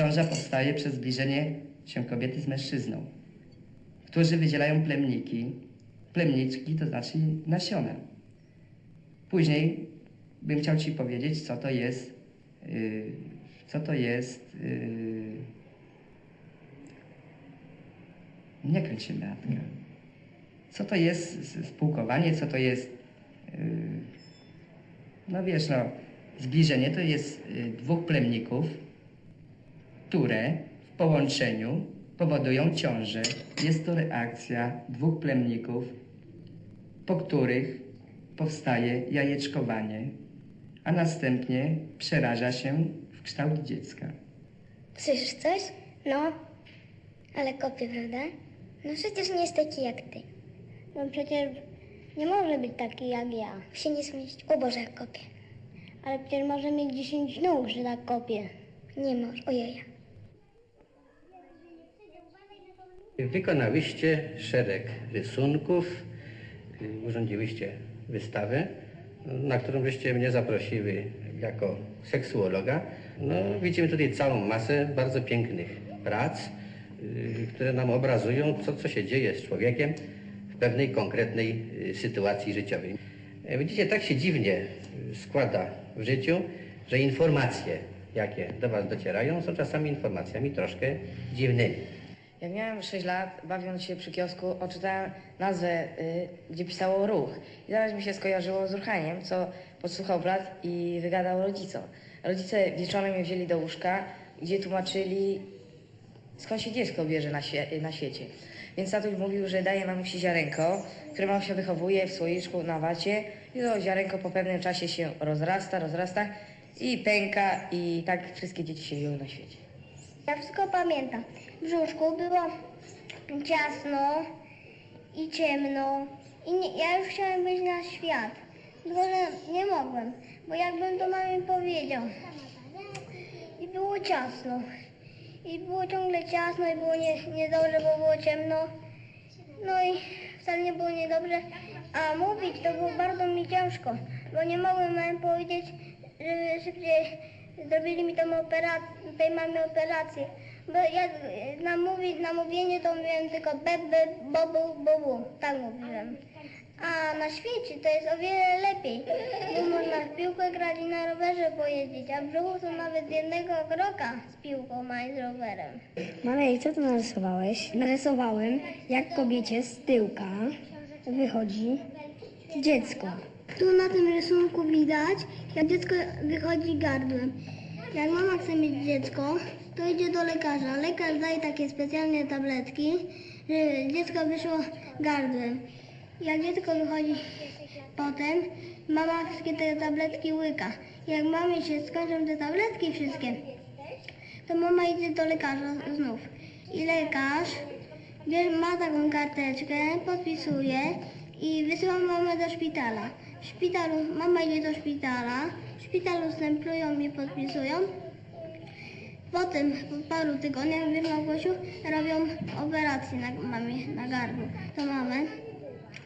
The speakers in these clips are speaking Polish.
Ciąża powstaje przez zbliżenie się kobiety z mężczyzną, którzy wydzielają plemniki. Plemniczki to znaczy nasiona. Później bym chciał Ci powiedzieć, co to jest, yy, co to jest, yy... nie kręć się. Co to jest spółkowanie, co to jest, yy... no wiesz, no, zbliżenie to jest yy, dwóch plemników, które w połączeniu powodują ciążę. Jest to reakcja dwóch plemników, po których powstaje jajeczkowanie, a następnie przeraża się w kształt dziecka. Słyszysz coś? No. Ale kopie, prawda? No przecież nie jest taki jak ty. No przecież nie może być taki jak ja. Się nie zmieść. O Boże, jak. Ale przecież może mieć 10 nóg, że tak kopie. Nie może. Ojej. Wykonałyście szereg rysunków, urządziłyście wystawę, na którą żeście mnie zaprosiły jako seksuologa. No, widzimy tutaj całą masę bardzo pięknych prac, y, które nam obrazują, co, co się dzieje z człowiekiem w pewnej konkretnej y, sytuacji życiowej. E, Widzicie, tak się dziwnie y, składa w życiu, że informacje, jakie do Was docierają, są czasami informacjami troszkę dziwnymi. Jak miałem 6 lat, bawiąc się przy kiosku, odczytałem nazwę, y, gdzie pisało ruch. I zaraz mi się skojarzyło z ruchaniem, co podsłuchał brat i wygadał rodzicom. Rodzice wieczorem mnie wzięli do łóżka, gdzie tłumaczyli, skąd się dziecko bierze na, świe- na świecie. Więc tatuś mówił, że daje mamusi ziarenko, które mamusia wychowuje w słoiczku na wacie i to ziarenko po pewnym czasie się rozrasta, rozrasta i pęka i tak wszystkie dzieci się dzieją na świecie. Ja wszystko pamiętam. W brzuszku było ciasno i ciemno. I nie, ja już chciałem wyjść na świat. Tylko, że nie mogłem, bo jakbym to mamie powiedział. I było ciasno. I było ciągle ciasno i było nie, niedobrze, bo było ciemno. No i wcale nie było niedobrze. A mówić to było bardzo mi ciężko, bo nie mogłem mamie powiedzieć, żeby szybciej zrobili mi tą operację, tej mamie operację. Bo ja na, mówi, na mówienie to mówiłem tylko be, be, bobu, bobu. Tak mówiłem. A na świecie to jest o wiele lepiej, bo można w piłkę grać i na rowerze pojeździć, a w brzuchu to nawet jednego kroka z piłką, a i z rowerem. Marek, co tu narysowałeś? Narysowałem, jak kobiecie z tyłka wychodzi dziecko. Tu na tym rysunku widać, jak dziecko wychodzi gardłem. Jak mama chce mieć dziecko, to idzie do lekarza. Lekarz daje takie specjalne tabletki, żeby dziecko wyszło gardłem. Jak dziecko wychodzi potem, mama wszystkie te tabletki łyka. Jak mamie się skończą te tabletki wszystkie, to mama idzie do lekarza znów. I lekarz ma taką karteczkę, podpisuje i wysyła mamę do szpitala. W szpitalu, mama idzie do szpitala, w szpitalu stemplują i podpisują. Potem po paru tygodniach w Małgosiu robią operację na mamie, na gardło. To mamę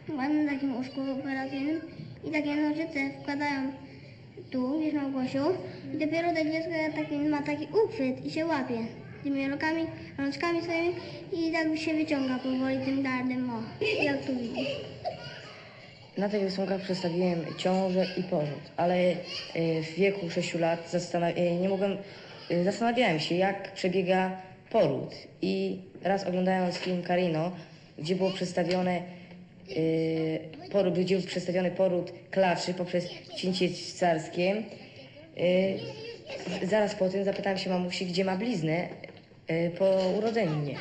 mamy na takim łóżku operacyjnym i takie nożyce wkładają tu, wiesz Małgosiu, i dopiero to dziecko taki, ma taki uchwyt i się łapie tymi rączkami swoimi i tak się wyciąga powoli tym gardem, o, jak tu widzisz. Na tych rysunkach przedstawiłem ciążę i poród, ale e, w wieku 6 lat e, nie mogłem, e, zastanawiałem się, jak przebiega poród. I raz oglądając film Karino, gdzie było przedstawione poród, gdzie był przedstawiony poród klaczy poprzez cięcie carskie, zaraz po tym zapytałem się mamusi, gdzie ma bliznę po urodzeniu.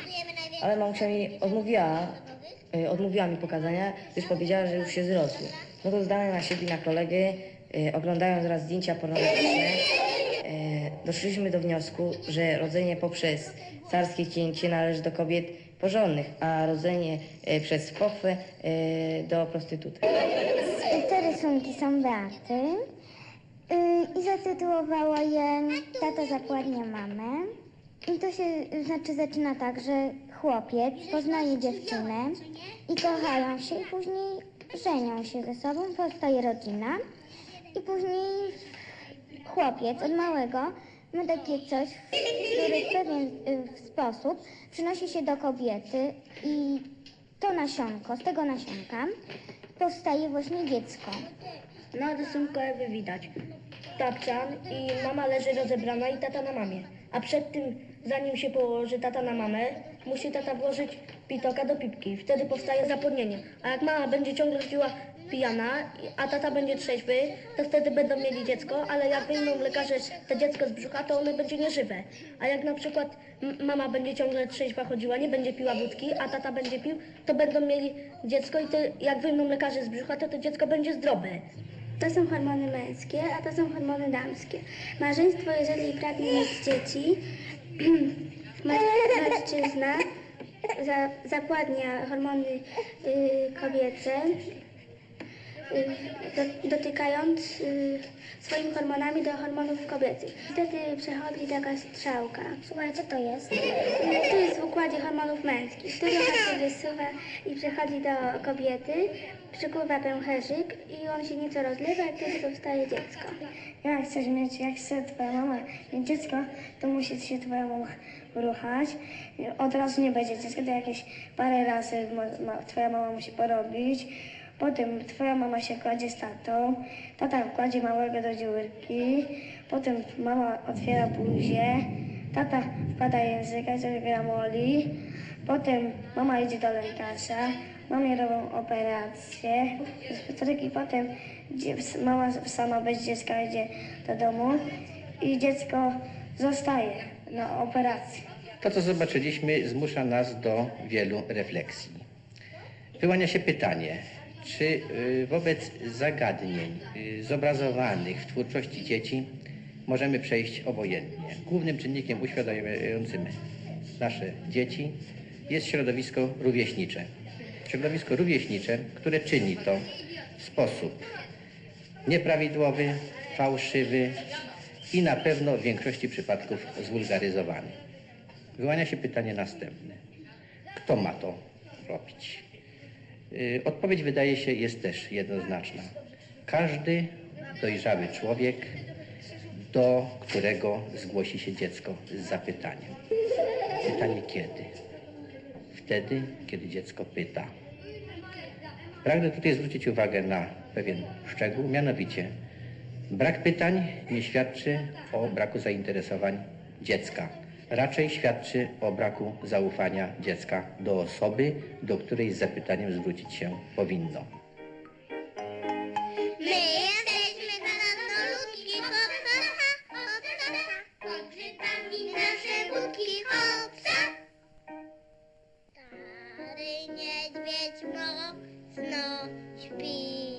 Ale mamusia mi odmówiła, odmówiła mi pokazania, gdyż powiedziała, że już się zrosły. No to zdałem na siebie na kolegę, e, oglądając raz zdjęcia pornograficzne, e, doszliśmy do wniosku, że rodzenie poprzez carskie cięcie należy do kobiet porządnych, a rodzenie e, przez pochwę e, do prostytutek. Te rysunki są Beaty yy, i zatytułowała je Tata zakładnia mamę. I to się znaczy zaczyna tak, że chłopiec poznaje dziewczynę i kochają się i później żenią się ze sobą, powstaje rodzina i później chłopiec od małego ma takie coś, który w pewien y, sposób przynosi się do kobiety i to nasionko, z tego nasionka powstaje właśnie dziecko. Na rysunku jakby widać. Tapczan i mama leży rozebrana i tata na mamie. A przed tym, zanim się położy tata na mamę, musi tata włożyć pitoka do pipki. Wtedy powstaje zapłodnienie. A jak mama będzie ciągle chodziła pijana, a tata będzie trzeźwy, to wtedy będą mieli dziecko, ale jak wyjmą lekarze to dziecko z brzucha, to ono będzie nieżywe. A jak na przykład mama będzie ciągle trzeźwa chodziła, nie będzie piła wódki, a tata będzie pił, to będą mieli dziecko i to, jak wyjmą lekarze z brzucha, to to dziecko będzie zdrowe. To są hormony męskie, a to są hormony damskie. Małżeństwo, jeżeli pragnie mieć dzieci, mężczyzna za, zapładnia hormony y, kobiece, dotykając y, swoimi hormonami do hormonów kobiecych. Wtedy przechodzi taka strzałka. Słuchaj, co to jest? To jest w układzie hormonów męskich. Trochę się wysuwa i przechodzi do kobiety, przykuwa pęcherzyk i on się nieco rozlewa i wtedy powstaje dziecko. Jak chcesz mieć, jak chce twoja mama mieć dziecko, to musi się twoja mama ruchać. Od razu nie będzie dziecka, to jakieś parę razy ma, ma, twoja mama musi porobić. Potem twoja mama się kładzie z tatą, tata kładzie małego do dziurki, potem mama otwiera buzię, tata wkłada języka, co gramoli, potem mama idzie do lekarza, mamie robią operację, i potem mama sama bez dziecka idzie do domu i dziecko zostaje na operacji. To, co zobaczyliśmy, zmusza nas do wielu refleksji. Wyłania się pytanie, czy y, wobec zagadnień y, zobrazowanych w twórczości dzieci możemy przejść obojętnie. Głównym czynnikiem uświadamiającym nasze dzieci jest środowisko rówieśnicze. Środowisko rówieśnicze, które czyni to w sposób nieprawidłowy, fałszywy i na pewno w większości przypadków zwulgaryzowany. Wyłania się pytanie następne. Kto ma to robić? Yy, Odpowiedź wydaje się jest też jednoznaczna. Każdy dojrzały człowiek, do którego zgłosi się dziecko z zapytaniem. Pytanie kiedy? Wtedy, kiedy dziecko pyta. Pragnę tutaj zwrócić uwagę na pewien szczegół, mianowicie brak pytań nie świadczy o braku zainteresowań dziecka. Raczej świadczy o braku zaufania dziecka do osoby, do której z zapytaniem zwrócić się powinno. Niedźwiedź mocno śpi.